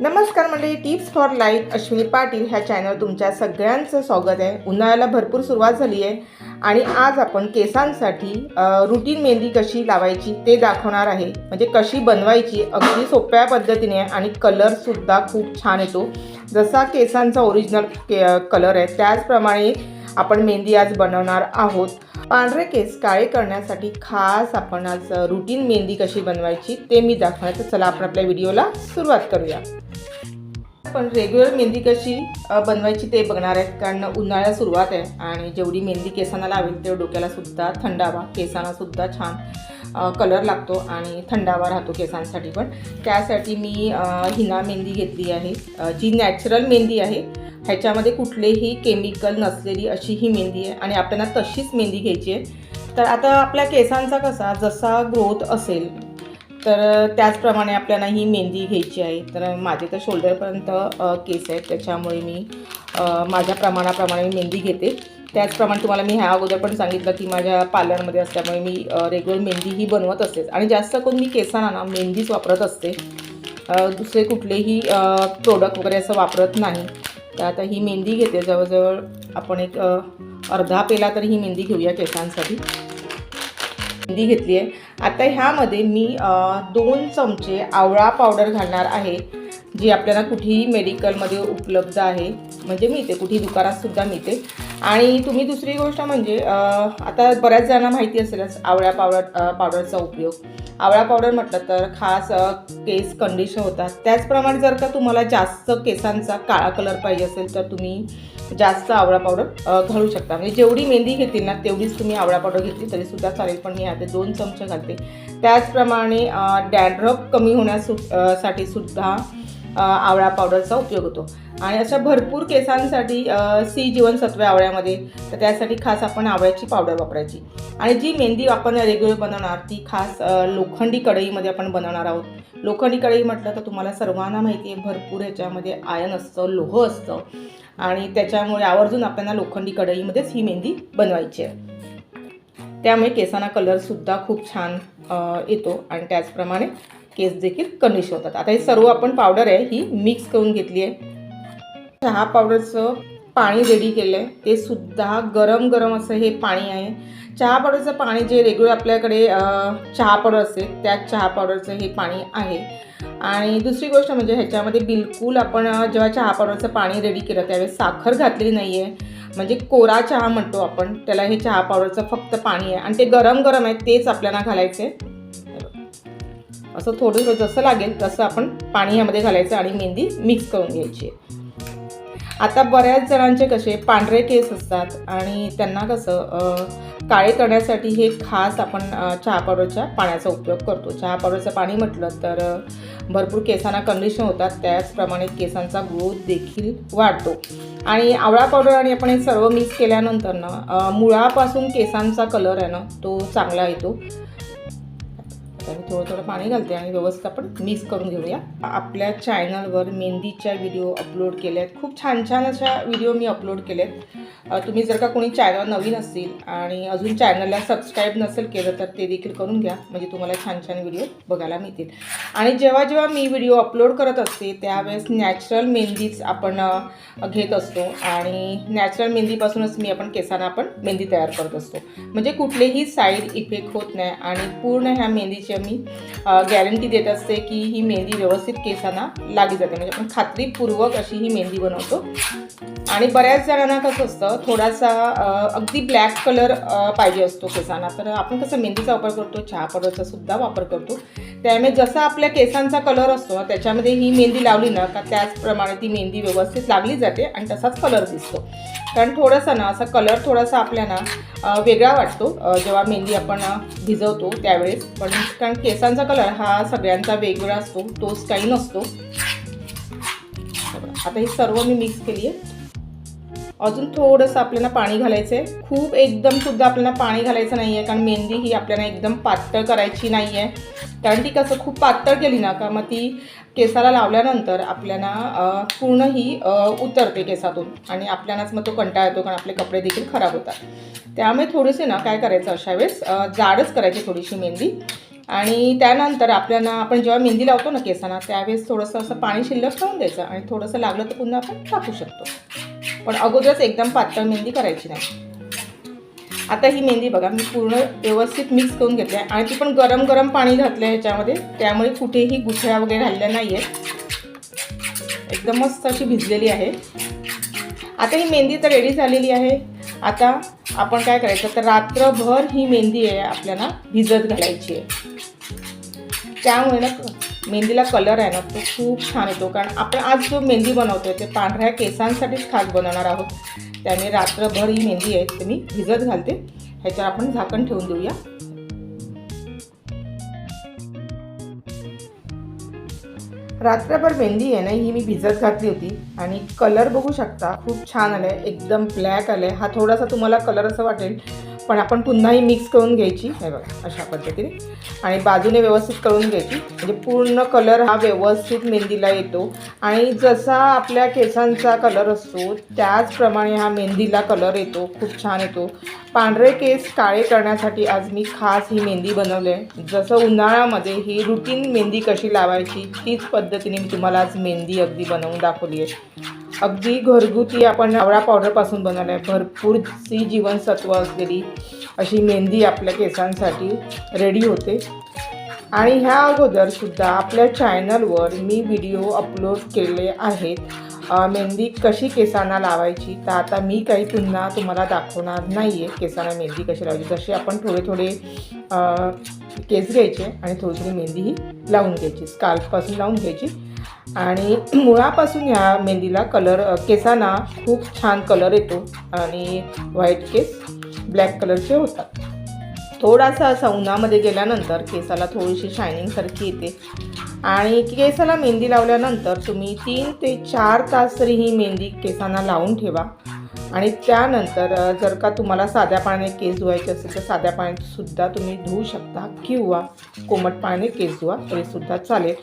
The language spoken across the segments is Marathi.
नमस्कार मंडळी tips for life Ashwini Patil ह्या चॅनल तुमच्या सगळ्यांचं स्वागत आहे. उन्हाळ्याला भरपूर सुरुवात झाली आहे आणि आज आपण केसांसाठी रुटीन मेहंदी कशी लावायची ते दाखवणार आहे. म्हणजे कशी बनवायची अगदी सोप्या पद्धतीने आणि कलरसुद्धा खूप छान येतो. जसा केसांचा ओरिजिनल के कलर आहे त्याचप्रमाणे आपण मेहंदी आज बनवणार आहोत. पांढरे केस काळे करण्यासाठी खास आपण आज रुटीन मेहंदी कशी बनवायची ते मी दाखवणार तर चला आपण आपल्या व्हिडिओला सुरुवात करूया. पण रेग्युलर मेहंदी कशी बनवायची ते बघणार आहेत कारण उन्हाळ्या सुरुवात आहे आणि जेवढी मेहंदी केसांना लावेल तेवढं डोक्यालासुद्धा थंडावा केसांनासुद्धा छान कलर लागतो आणि थंडावा राहतो केसांसाठी पण. त्यासाठी मी हिना मेहंदी घेतली आहे. जी नॅचरल मेहंदी आहे ह्याच्यामध्ये कुठलेही केमिकल नसलेली अशी ही मेहंदी आहे आणि आपल्याला तशीच मेहंदी घ्यायची आहे. तर आता आपल्या केसांचा कसा जसा ग्रोथ असेल तर त्याचप्रमाणे आपल्याला ही मेहंदी घ्यायची आहे. तर माझे तर शोल्डरपर्यंत केस आहेत त्याच्यामुळे मी माझ्या प्रमाणाप्रमाणे मी मेहंदी घेते. त्याचप्रमाणे तुम्हाला मी ह्या अगोदर पण सांगितलं की माझ्या पार्लरमध्ये असल्यामुळे मी रेग्युलर मेहंदी ही बनवत असतेच आणि जास्त करून मी केसांना ना मेहंदीच वापरत असते. दुसरे कुठलेही प्रोडक्ट वगैरे असं वापरत नाही. तर आता ही मेहंदी घेते. जवळजवळ आपण एक अर्धा पेला तरी ही मेहंदी घेऊया केसांसाठी. मेहंदी घेतली आहे आता ह्यामध्ये मी दोन चमचे आवळा पावडर घालणार आहे जी आपल्याला कुठेही मेडिकलमध्ये उपलब्ध आहे. म्हणजे मिळते. कुठेही दुकानात सुद्धा मिळते. आणि तुम्ही दुसरी गोष्ट म्हणजे आता बऱ्याच जणांना माहिती असेलच आवळ्या पावडर पावडरचा उपयोग. आवळा पावडर म्हटलं तर खास केस कंडिशन होतात. त्याचप्रमाणे जर का तुम्हाला जास्त केसांचा काळा कलर पाहिजे असेल तर तुम्ही जास्त आवळा पावडर घालू शकता. म्हणजे जेवढी मेहंदी घेतील ना तेवढीच तुम्ही आवळा पावडर घेतली तरी सुद्धा चालेल पण मी आता दोन चमचे घालते. त्याचप्रमाणे डॅन्ड्रफ कमी होण्यास साठी सुद्धा आवळा पावडरचा उपयोग होतो. आणि अशा भरपूर केसांसाठी सी जीवनसत्वे आवळ्यामध्ये. तर त्यासाठी खास आपण आवळ्याची पावडर वापरायची. आणि जी मेहंदी आपण रेग्युलर बनवणार ती खास लोखंडी कढईमध्ये आपण बनवणार आहोत. लोखंडी कढई म्हटलं तर तुम्हाला सर्वांना माहिती आहे भरपूर ह्याच्यामध्ये आयन असतं लोह असतं. आणि त्याच्यामुळे आवर्जून आपल्याला लोखंडी कढईमध्येच ही मेहंदी बनवायची आहे. त्यामुळे केसांना कलरसुद्धा खूप छान येतो. आणि त्याचप्रमाणे केस देखील कनिश होतात. आता हे सर्व आपण पावडर आहे ही मिक्स करून घेतली आहे. चहा पावडरचं पाणी रेडी केलं आहे ते सुद्धा गरम गरम असं हे पाणी आहे. चहा पावडरचं पाणी जे रेग्युलर आपल्याकडे चहा पावडर असते त्या चहा पावडरचं हे पाणी आहे. आणि दुसरी गोष्ट म्हणजे ह्याच्यामध्ये बिलकुल आपण जेव्हा चहा पावडरचं पाणी रेडी केलं त्यावेळेस साखर घातलेली नाही आहे म्हणजे कोरा चहा म्हणतो आपण त्याला हे चहा पावडरचं फक्त पाणी आहे. आणि ते गरम गरम आहे तेच आपल्याला घालायचं आहे असं थोडं जसं लागेल तसं आपण पाणी यामध्ये घालायचं आणि मेहंदी मिक्स करून घ्यायची आहे. आता बऱ्याच जणांचे कसे पांढरे केस असतात आणि त्यांना कसं काळे करण्यासाठी हे खास आपण चहा पावडरच्या पाण्याचा उपयोग करतो. चहा पावडरचं पाणी म्हटलं तर भरपूर केसांना कंडिशन होतात. त्याचप्रमाणे केसांचा ग्रोथ देखील वाढतो. आणि आवळा पावडर आणि आपण हे सर्व मिक्स केल्यानंतर ना मुळापासून केसांचा कलर आहे ना तो चांगला येतो. तर मी थोडं थोडं पाणी घालते आणि व्यवस्थित आपण मिक्स करून घेऊया. आपल्या चॅनलवर मेहंदीच्या व्हिडिओ अपलोड केले आहेत खूप छान छान अशा व्हिडिओ मी अपलोड केले आहेत तुम्ही जर का कोणी चॅनल नवीन असतील आणि अजून चॅनलला सबस्क्राईब नसेल केलं तर ते देखील करून घ्या. म्हणजे तुम्हाला छान छान व्हिडिओ बघायला मिळतील. आणि जेव्हा जेव्हा मी व्हिडिओ अपलोड करत असते त्यावेळेस नॅचरल मेहंदीच आपण घेत असतो. आणि नॅचरल मेहंदीपासूनच मी आपण केसांना आपण मेहंदी तयार करत असतो. म्हणजे कुठलेही साईड इफेक्ट होत नाही आणि पूर्ण ह्या मेहंदीच्या मी गॅरंटी देत असते की ही मेहंदी व्यवस्थित केसांना लागली जाते. म्हणजे आपण खात्रीपूर्वक अशी ही मेहंदी बनवतो. आणि बऱ्याच जणांना कसं असतं थोडासा अगदी ब्लॅक कलर पाहिजे असतो केसांना. तर आपण कसं मेहंदीचा वापर करतो चहा पावडरचा सुद्धा वापर करतो. त्यामुळे जसा आपल्या केसांचा कलर असतो ना त्याच्यामध्ये ही मेहंदी लावली ना का त्याचप्रमाणे ती मेहंदी व्यवस्थित लागली जाते आणि तसाच कलर दिसतो. कारण थोडासा ना असा कलर थोडासा आपल्याला ना वेगळा वाटतो जेव्हा मेहंदी आपण भिजवतो त्यावेळेस. पण कारण केसांचा कलर हा सगळ्यांचा वेगवेगळा असतो तोच काही नसतो. आता ही सर्व मी मिक्स केली आहे अजून थोडंसं आपल्याला पाणी घालायचं आहे खूप एकदम सुद्धा आपल्याला पाणी घालायचं नाही आहे कारण मेहंदी ही आपल्याला एकदम पातळ करायची नाही आहे कारण ती कसं खूप पातळ केली ना का मग ती केसाला लावल्यानंतर आपल्याला पूर्ण ही उतरते केसातून. आणि आपल्यालाच मग तो कंटाळा येतो कारण आपले कपडे देखील खराब होतात. त्यामुळे थोडेसे ना काय करायचं अशा वेळेस जाडच करायची थोडीशी मेहंदी. आणि त्यानंतर आपल्याला आपण जेव्हा मेहंदी लावतो ना केसांना त्यावेळेस थोडंसं असं पाणी शिल्लक ठेवून द्यायचं. आणि थोडंसं लागलं तर पुन्हा आपण टाकू शकतो. पण अगोदरच एकदम पातळ मेहंदी करायची नाही. आता ही मेहंदी बघा मी पूर्ण व्यवस्थित मिक्स करून घेतली आहे. आणि ती पण गरम गरम पाणी घातलं आहे ह्याच्यामध्ये. त्यामुळे कुठेही गुठळ्या वगैरे राहिल्या नाही आहेत एकदम मस्त अशी भिजलेली आहे. आता ही मेहंदी तर रेडी झालेली आहे. आता आपण काय करायचं तर रात्रभर ही मेहंदी आहे आपल्याला भिजत घालायची आहे. त्यामुळे ना मेहंदीला कलर आहे ना तो खूप छान येतो. कारण आपण आज जो मेहंदी बनवतो आहे ते पांढऱ्या केसांसाठीच खास बनवणार आहोत. त्याने रात्रभर ही मेहंदी आहे ते मी भिजत घालते. ह्याच्यावर आपण झाकण ठेवून देऊया. रात्रभर मेहंदी आहे ना ही मी भिजत घातली होती. आणि कलर बघू शकता खूप छान आलं आहे एकदम ब्लॅक आलं आहे हा थोडासा तुम्हाला कलर असं वाटेल. पण आपण पुन्हा ही मिक्स करून घ्यायची हे बघा अशा पद्धतीने. आणि बाजूने व्यवस्थित करून घ्यायची. म्हणजे पूर्ण कलर हा व्यवस्थित मेहंदीला येतो. आणि जसा आपल्या केसांचा कलर असतो त्याचप्रमाणे हा मेहंदीला कलर येतो. खूप छान येतो. पांढरे केस काळे करण्यासाठी आज मी खास ही मेहंदी बनवली आहे जसं उन्हाळ्यामध्ये ही रुटीन मेहंदी कशी लावायची तीच पद्धतीने मी तुम्हाला आज मेहंदी अगदी बनवून दाखवली आहे अगदी घरगुती आपण आवळा पावडरपासून बनवलं आहे भरपूर सी जीवनसत्व असलेली अशी मेहंदी आपल्या केसांसाठी रेडी होते. आणि ह्या अगोदरसुद्धा आपल्या चॅनलवर मी व्हिडिओ अपलोड केले आहेत. मेहंदी कशी केसांना लावायची तर आता मी काही पुन्हा तुम्हाला दाखवणार नाही आहे केसांना मेहंदी कशी लावायची. जशी आपण थोडे थोडे केस घ्यायचे आणि थोडी थोडी मेहंदी ही लावून घ्यायची. स्काल्फपासून लावून घ्यायची. आणि मुळापासून ह्या मेहंदीला कलर केसांना खूप छान कलर येतो आणि व्हाईट केस ब्लॅक कलरचे होतात. थोडासा असा उन्हामध्ये गेल्यानंतर केसाला थोडीशी शायनिंगसारखी येते. आणि केसाला मेहंदी लावल्यानंतर तुम्ही तीन ते चार तास तरी ही मेहंदी केसांना लावून ठेवा. आणि त्यानंतर जर का तुम्हाला साध्या पाण्याने केस धुवायचे असेल तर साध्या पाण्यात सुद्धा तुम्ही धुवू शकता किंवा कोमट पाण्याने केस धुवा तरीसुद्धा चालेल.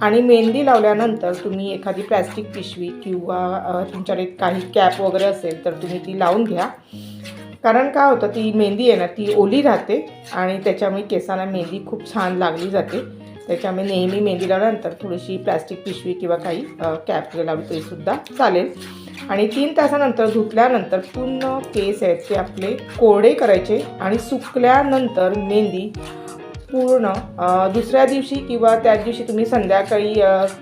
आणि मेहंदी लावल्यानंतर तुम्ही एखादी प्लॅस्टिक पिशवी किंवा तुमच्याकडे काही कॅप वगैरे असेल तर तुम्ही ती लावून घ्या. कारण काय होतं ती मेहंदी आहे ना ती ओली राहते आणि त्याच्यामुळे केसांना मेहंदी खूप छान लागली जाते. त्याच्यामुळे नेहमी मेहंदी लावल्यानंतर थोडीशी प्लॅस्टिक पिशवी किंवा काही कॅप वगैरे लावली तरीसुद्धा चालेल. आणि तीन तासानंतर धुतल्यानंतर पूर्ण केस आहेत ते आपले कोरडे करायचे आणि सुकल्यानंतर मेहंदी पूर्ण दुसऱ्या दिवशी किंवा त्याच दिवशी तुम्ही संध्याकाळी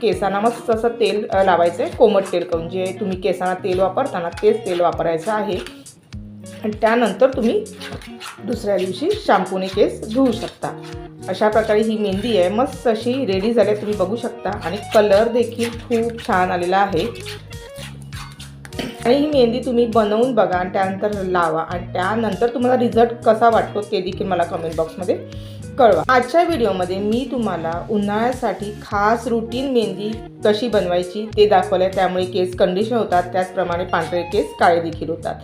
केसांना मस्त असं तेल लावायचं आहे कोमट तेल करून जे तुम्ही केसांना तेल वापरताना तेच तेल वापरायचं आहे. आणि त्यानंतर तुम्ही दुसऱ्या दिवशी शॅम्पूने केस धुवू शकता. अशा प्रकारे ही मेहंदी आहे. मस्त अशी रेडी झाली तुम्ही बघू शकता. आणि कलर देखील खूप छान आलेला आहे. आणि ही मेहंदी तुम्ही बनवून बघा आणि त्यानंतर लावा. आणि त्यानंतर तुम्हाला रिझल्ट कसा वाटतो ते देखील मला कमेंट बॉक्समध्ये कळवा. आजच्या व्हिडिओमध्ये मी तुम्हाला उन्हाळ्यासाठी खास रुटीन मेहंदी कशी बनवायची ते दाखवलं आहे त्यामुळे केस कंडिशन होतात. त्याचप्रमाणे पांढरे केस काळे देखील होतात.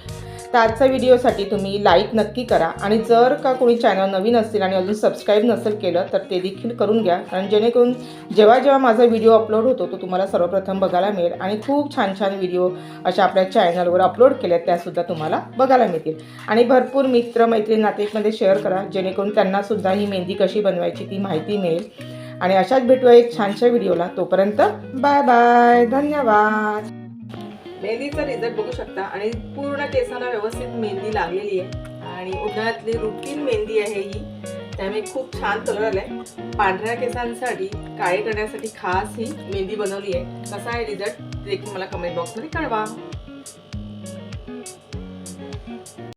तर आजच्या व्हिडिओसाठी तुम्ही लाईक नक्की करा. आणि जर का कोणी चॅनल नवीन असतील आणि अजून सबस्क्राईब नसेल केलं तर ते देखील करून घ्या. कारण जेणेकरून जेव्हा जेव्हा माझा व्हिडिओ अपलोड होतो तो तुम्हाला सर्वप्रथम बघायला मिळेल. आणि खूप छान छान व्हिडिओ अशा आपल्या चॅनलवर अपलोड केल्या त्यासुद्धा तुम्हाला बघायला मिळतील. आणि भरपूर मित्र मैत्रीण नातेवाईकमध्ये शेअर करा. जेणेकरून त्यांनासुद्धा ही मेहंदी कशी बनवायची ती माहिती मिळेल. आणि अशाच भेटूया एक छानशा व्हिडिओला तोपर्यंत बाय बाय धन्यवाद. मेहंदीचा रिझल्ट बघू शकता. आणि पूर्ण केसाला व्यवस्थित मेहंदी लागलेली आहे. आणि उन्हाळ्यातली रुटीन मेहंदी आहे ही. त्यामुळे खूप छान कलर आलाय. पांढऱ्या केसांसाठी काळे करण्यासाठी खास ही मेहंदी बनवली आहे. कसा आहे रिझल्ट देखील मला कमेंट बॉक्समध्ये कळवा.